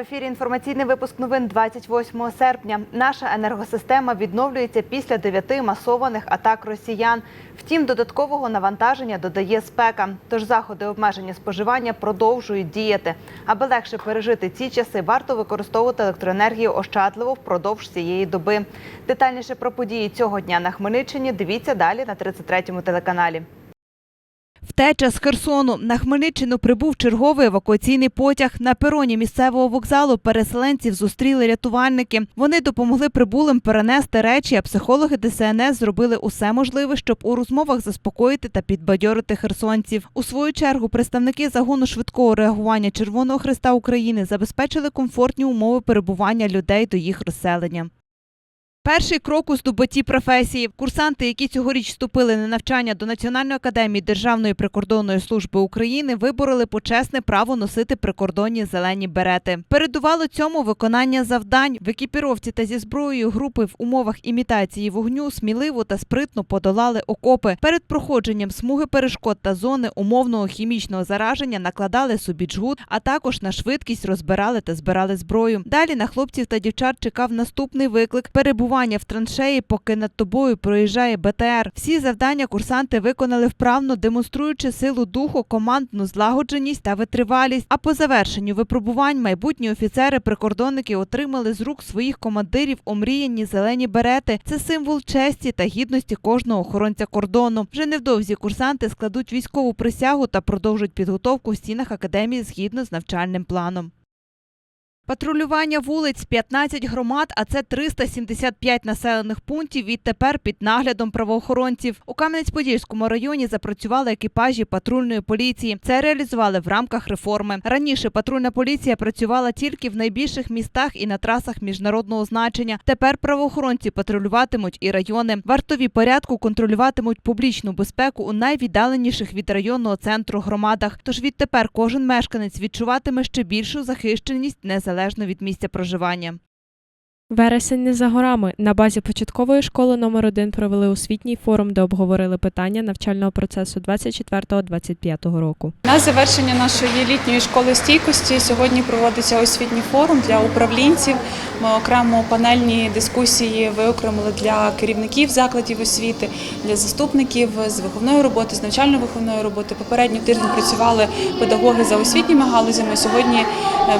В ефірі. Інформаційний випуск новин 28 серпня. Наша енергосистема відновлюється після дев'яти масованих атак росіян. Втім, додаткового навантаження додає спека. Тож заходи обмеження споживання продовжують діяти. Аби легше пережити ці часи, варто використовувати електроенергію ощадливо впродовж цієї доби. Детальніше про події цього дня на Хмельниччині дивіться далі на 33-му телеканалі. Втеча з Херсону на Хмельниччину прибув черговий евакуаційний потяг. На пероні місцевого вокзалу переселенців зустріли рятувальники. Вони допомогли прибулим перенести речі, а психологи ДСНС зробили усе можливе, щоб у розмовах заспокоїти та підбадьорити херсонців. У свою чергу представники загону швидкого реагування Червоного Христа України забезпечили комфортні умови перебування людей до їх розселення. Перший крок у здобутті професії. Курсанти, які цьогоріч вступили на навчання до Національної академії Державної прикордонної служби України, вибороли почесне право носити прикордонні зелені берети. Передувало цьому виконання завдань в екіпіровці та зі зброєю групи в умовах імітації вогню сміливо та спритно подолали окопи. Перед проходженням смуги перешкод та зони умовного хімічного зараження накладали собі джгут, а також на швидкість розбирали та збирали зброю. Далі на хлопців та дівчат чекав наступний виклик перебування в траншеї, поки над тобою проїжджає БТР. Всі завдання курсанти виконали вправно, демонструючи силу духу, командну злагодженість та витривалість. А по завершенню випробувань майбутні офіцери-прикордонники отримали з рук своїх командирів омріяні зелені берети. Це символ честі та гідності кожного охоронця кордону. Вже невдовзі курсанти складуть військову присягу та продовжать підготовку в стінах академії згідно з навчальним планом. Патрулювання вулиць 15 громад, а це 375 населених пунктів. Відтепер під наглядом правоохоронців. У Кам'янець-Подільському районі запрацювали екіпажі патрульної поліції. Це реалізували в рамках реформи. Раніше патрульна поліція працювала тільки в найбільших містах і на трасах міжнародного значення. Тепер правоохоронці патрулюватимуть і райони. Вартові порядку контролюватимуть публічну безпеку у найвіддаленіших від районного центру громадах. Тож відтепер кожен мешканець відчуватиме ще більшу захищеність незалежно від місця проживання. Вересень не за горами. На базі початкової школи номер 1 провели освітній форум, де обговорили питання навчального процесу 24-25 року. На завершення нашої літньої школи стійкості сьогодні проводиться освітній форум для управлінців. Ми окремо панельні дискусії виокремили для керівників закладів освіти, для заступників з виховної роботи, з навчально-виховної роботи. Попередній тиждень працювали педагоги за освітніми галузями. Сьогодні е,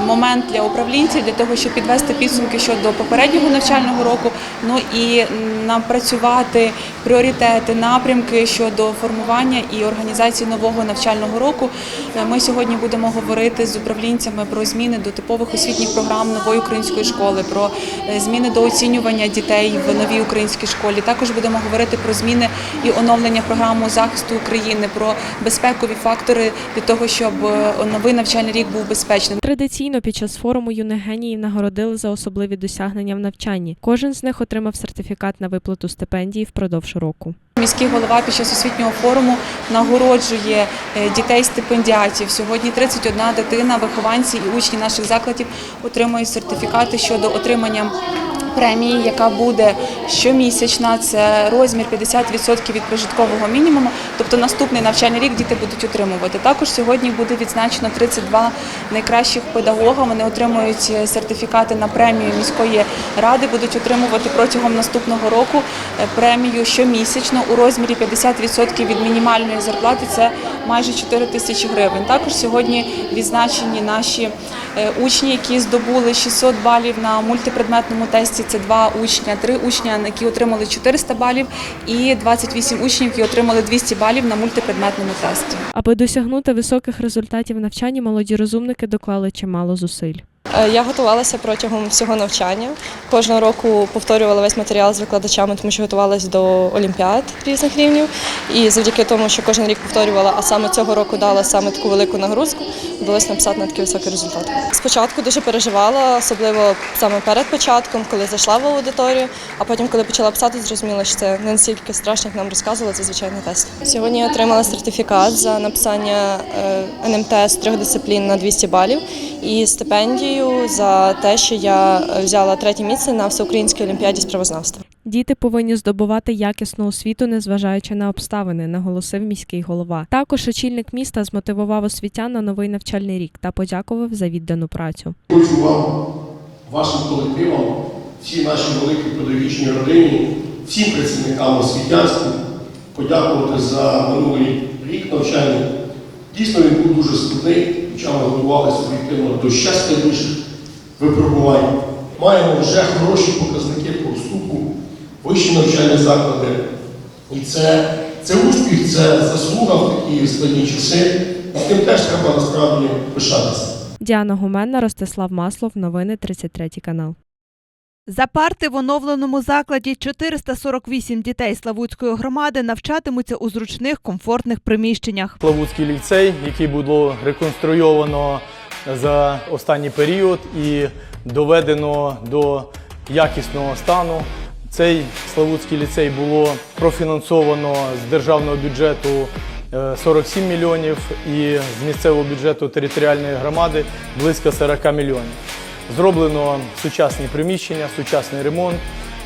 момент для управлінців для того, щоб підвести підсумки щодо попереднього навчального року. Ну і напрацювати пріоритети, напрямки щодо формування і організації нового навчального року. Е, Ми сьогодні будемо говорити з управлінцями про зміни до типових освітніх програм нової української школи, про е, зміни до оцінювання дітей в новій українській школі. Також будемо говорити про зміни і оновлення програми захисту України, про безпекові фактори для того, щоб е, новий навчальний рік був безпечним. Традиційно під час форуму юних геніїв нагородили за особливі досягнення в навчанні. Кожен з них отримав сертифікат на виплату стипендії впродовж року. Міський голова під час освітнього форуму нагороджує е, дітей стипендіатів. Сьогодні 31 дитина, вихованці і учні наших закладів отримують сертифікати щодо отримання. Премії, яка буде щомісячна, це розмір 50% від прожиткового мінімуму. Тобто наступний навчальний рік діти будуть отримувати. Також сьогодні буде відзначено 32 найкращих педагога. Вони отримують сертифікати на премію міської ради, будуть отримувати протягом наступного року е, премію щомісячно у розмірі 50% від мінімальної зарплати. Це майже 4 тисячі гривень. Також сьогодні відзначені наші учні, які здобули 600 балів на мультипредметному тесті. Це два учня, три учня, які отримали 400 балів, і 28 учнів, які отримали 200 балів на мультипредметному тесті. Аби досягнути високих результатів навчання, молоді розумники доклали чимало зусиль. Е, Я готувалася протягом всього навчання. Кожного року повторювала весь матеріал з викладачами, тому що готувалася до олімпіад різних рівнів. І завдяки тому, що кожен рік повторювала, а саме цього року дала саме таку велику нагрузку, вдалося написати на такий високий результат. Спочатку дуже переживала, особливо саме перед початком, коли зайшла в аудиторію, а потім, коли почала писати, зрозуміла, що це не настільки страшно, як нам розказували, це звичайний тест. Сьогодні я отримала сертифікат за написання е, НМТ з трьох дисциплін на 200 балів і стипендію за те, що я взяла третє місце на всеукраїнській олімпіаді з правознавства. Діти повинні здобувати якісну освіту, незважаючи на обставини, наголосив міський голова. Також очільник міста змотивував освітян на новий навчальний рік та подякував за віддану працю. Хочу вам, вашим колективам, всій нашій великій педагогічній родині, всім працівникам освітянським подякувати за минулий рік навчання. Дійсно, він був дуже складний, хоча ми готувалися об'єктивно до ще складніших випробувань. Маємо вже хороші показники по вступу, вищі навчальні заклади. І це, це успіх, це заслуга в такі складні часи. І тим теж треба насправді пишатися. Діана Гуменна, Ростислав Маслов. Новини 33 канал. За парти в оновленому закладі 448 дітей Славутської громади навчатимуться у зручних комфортних приміщеннях. Славутський ліцей, який було реконструйовано за останній період і доведено до якісного стану. Цей Славутський ліцей було профінансовано з державного бюджету е, 47 мільйонів і з місцевого бюджету територіальної громади близько 40 мільйонів. Зроблено сучасні приміщення, сучасний ремонт,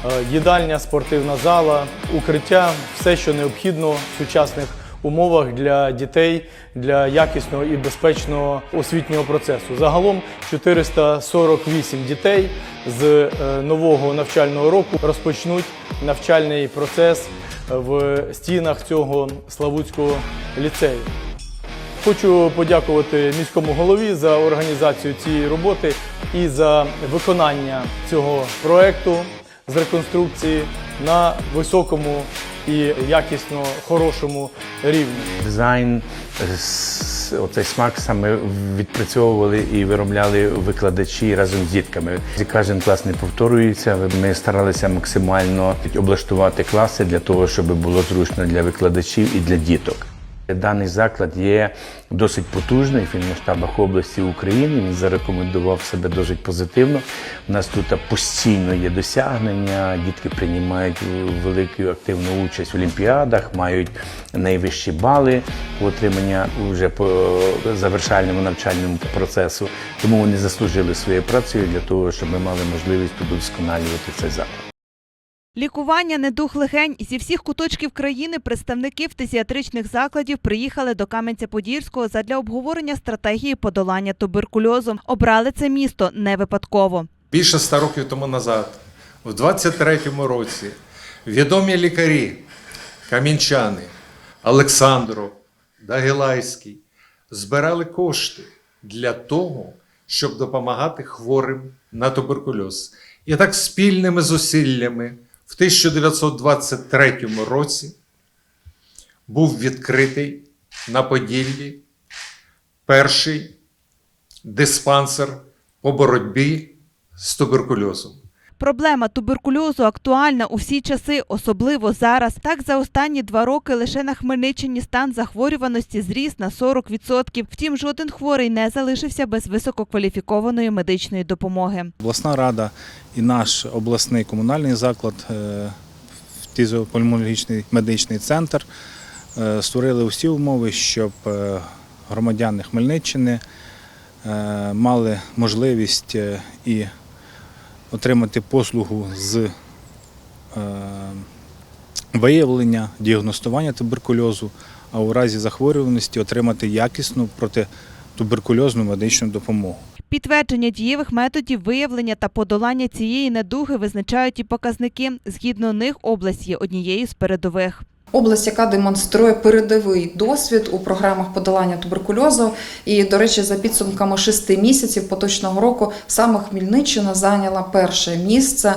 е, їдальня, спортивна зала, укриття, все, що необхідно в сучасних умовах для дітей для якісного і безпечного освітнього процесу. Загалом 448 дітей з е, нового навчального року розпочнуть навчальний процес в стінах цього Славутського ліцею. Хочу подякувати міському голові за організацію цієї роботи і за виконання цього проекту з реконструкції на високому і якісно хорошому рівні. Дизайн, е, оцей смак саме відпрацьовували і виробляли викладачі разом з дітками. Кожен клас не повторюється. Ми старалися максимально облаштувати класи для того, щоб було зручно для викладачів і для діток. Даний заклад є досить потужний в масштабах області України. Він зарекомендував себе досить позитивно. У нас тут постійно є досягнення. Дітки приймають велику активну участь в олімпіадах, мають найвищі бали по отримання вже по завершальному навчальному процесу. Тому вони заслужили своєю працею для того, щоб ми мали можливість удосконалювати цей заклад. Лікування недух легень зі всіх куточків країни представники фтизіатричних закладів приїхали до Кам'янця-Подільського задля обговорення стратегії подолання туберкульозу. Обрали це місто не випадково. Більше ста років тому назад, у 23-му році, відомі лікарі, камінчани, Олександров, Дагилайський збирали кошти для того, щоб допомагати хворим на туберкульоз. І так спільними зусиллями в 1923 році був відкритий на Поділлі перший диспансер по боротьбі з туберкульозом. Проблема туберкульозу актуальна у всі часи, особливо зараз. Так, за останні два роки лише на Хмельниччині стан захворюваності зріс на 40%. Втім, жоден хворий не залишився без висококваліфікованої медичної допомоги. Обласна рада і наш обласний комунальний заклад, е, фтизіопульмонологічний медичний центр е, створили усі умови, щоб е, громадяни Хмельниччини мали можливість і отримати послугу з е, виявлення, діагностування туберкульозу, а у разі захворюваності отримати якісну протитуберкульозну медичну допомогу. Підтвердження дієвих методів виявлення та подолання цієї недуги визначають і показники. Згідно них, область є однією з передових. Область, яка демонструє передовий досвід у програмах подолання туберкульозу. І, до речі, за підсумками шести місяців поточного року саме Хмельниччина зайняла перше місце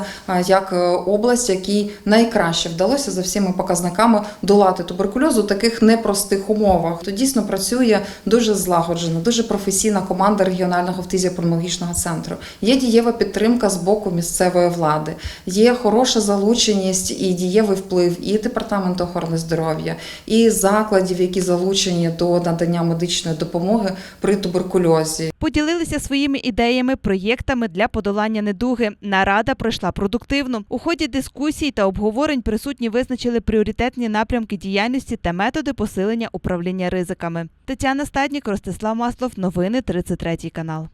як е, область, якій найкраще вдалося за всіма показниками долати туберкульоз у таких непростих умовах. То дійсно працює дуже злагоджена, дуже професійна команда регіонального фтизіопульмологічного центру. Є дієва підтримка з боку місцевої влади, є хороша залученість і дієвий вплив і департаменту охорони здоров'я, і закладів, які залучені до надання медичної допомоги при туберкульозі. Поділилися своїми ідеями, проєктами для подолання недуги. Нарада пройшла продуктивно. У ході дискусій та обговорень присутні визначили пріоритетні напрямки діяльності та методи посилення управління ризиками. Тетяна Стаднік, Ростислав Маслов. Новини 33 канал.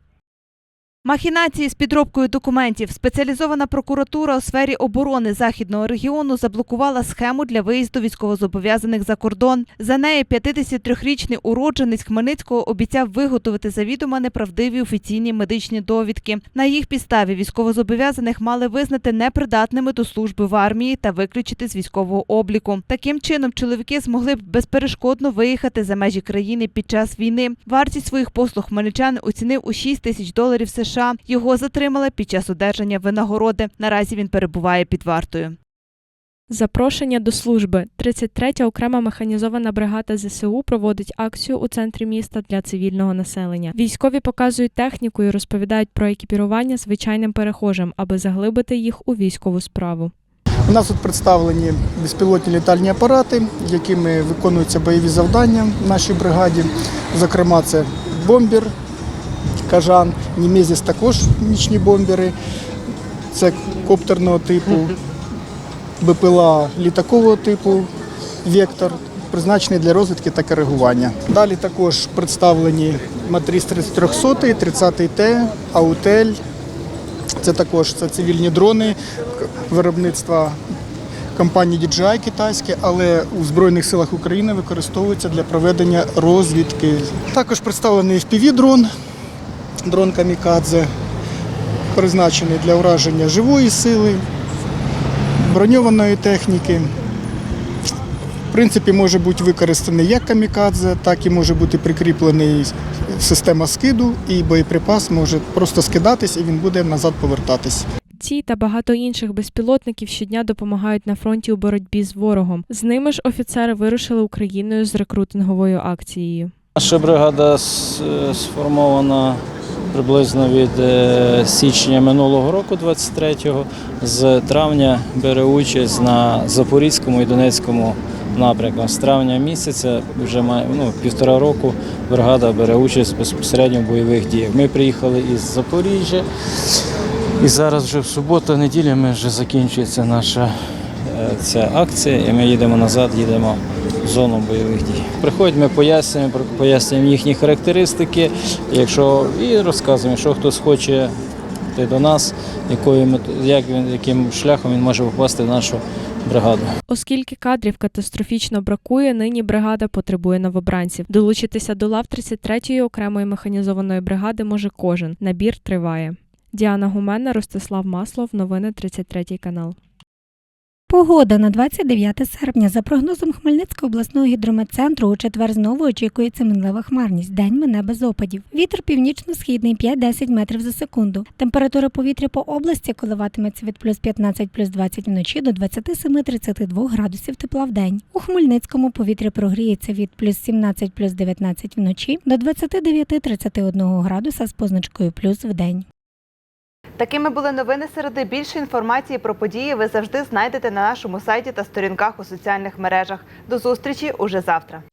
Махінації з підробкою документів. Спеціалізована прокуратура у сфері оборони західного регіону заблокувала схему для виїзду військовозобов'язаних за кордон. За неї 53-річний уродженець Хмельницького обіцяв виготовити завідомо неправдиві офіційні медичні довідки. На їх підставі військовозобов'язаних мали визнати непридатними до служби в армії та виключити з військового обліку. Таким чином, чоловіки змогли б безперешкодно виїхати за межі країни під час війни. Вартість своїх послуг хмельничан оцінив у 6 тисяч доларів США. Його затримали під час одержання винагороди. Наразі він перебуває під вартою. Запрошення до служби. 33-я окрема механізована бригада ЗСУ проводить акцію у центрі міста для цивільного населення. Військові показують техніку і розповідають про екіпірування звичайним перехожим, аби заглибити їх у військову справу. У нас тут представлені безпілотні літальні апарати, якими виконуються бойові завдання в нашій бригаді. Зокрема, це бомбер, кажан, Німезіс також нічні бомбери, це коптерного типу, БПЛА літакового типу, Вектор, призначений для розвідки та коригування. Далі також представлені Матріс 300, 30Т, Аутель. Це також це цивільні дрони виробництва компанії DJI китайське, але у Збройних силах України використовується для проведення розвідки. Також представлений FPV-дрон, дрон Камікадзе, призначений для ураження живої сили, броньованої техніки. В принципі, може бути використаний як камікадзе, так і може бути прикріплений система скиду, і боєприпас може просто скидатись, і він буде назад повертатись. Ці та багато інших безпілотників щодня допомагають на фронті у боротьбі з ворогом. З ними ж офіцери вирушили Україною з рекрутинговою акцією. Наша бригада е, сформована приблизно від е, січня минулого року, 23-го. З травня бере участь на Запорізькому і Донецькому напрямках. З травня місяця вже має ну, півтора року бригада бере участь безпосередньо в бойових діях. Ми приїхали із Запоріжжя. І зараз вже в суботу, неділя ми вже закінчується наша е, ця акція, і ми їдемо назад, їдемо в зону бойових дій. Приходять, ми пояснюємо, пояснюємо їхні характеристики, якщо і розказуємо, що хтось хоче йти до нас, якою як він, яким шляхом він може попасти в нашу бригаду. Оскільки кадрів катастрофічно бракує, нині бригада потребує новобранців. Долучитися до лав 33-ї окремої механізованої бригади може кожен. Набір триває. Діана Гумена, Ростислав Маслов. Новини 33 канал. Погода на 29 серпня. За прогнозом Хмельницького обласного гідрометцентру у четвер знову очікується мінлива хмарність. День мине без опадів. Вітер північно-східний 5-10 метрів за секунду. Температура повітря по області коливатиметься від плюс 15 плюс 20 вночі до 27-32 градусів тепла в день. У Хмельницькому повітря прогріється від плюс 17 плюс 19 вночі до 29-31 градуса з позначкою плюс в день. Такими були новини середи. Більше інформації про події ви завжди знайдете на нашому сайті та сторінках у соціальних мережах. До зустрічі уже завтра.